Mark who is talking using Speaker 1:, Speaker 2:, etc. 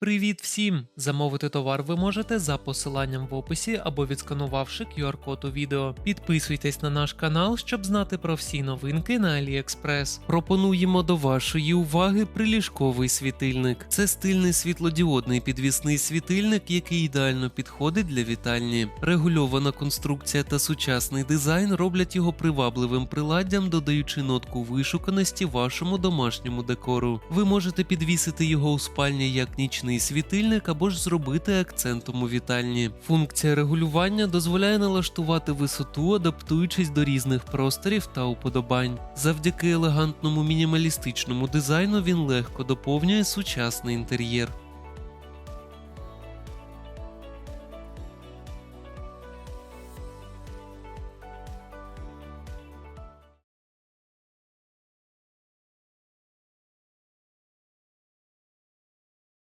Speaker 1: Привіт всім! Замовити товар ви можете за посиланням в описі або відсканувавши QR-код у відео. Підписуйтесь на наш канал, щоб знати про всі новинки на AliExpress. Пропонуємо до вашої уваги приліжковий світильник. Це стильний світлодіодний підвісний світильник, який ідеально підходить для вітальні. Регульована конструкція та сучасний дизайн роблять його привабливим приладдям, додаючи нотку вишуканості вашому домашньому декору. Ви можете підвісити його у спальні як нічний світильник або ж зробити акцентом у вітальні. Функція регулювання дозволяє налаштувати висоту, адаптуючись до різних просторів та уподобань. Завдяки елегантному мінімалістичному дизайну він легко доповнює сучасний інтер'єр.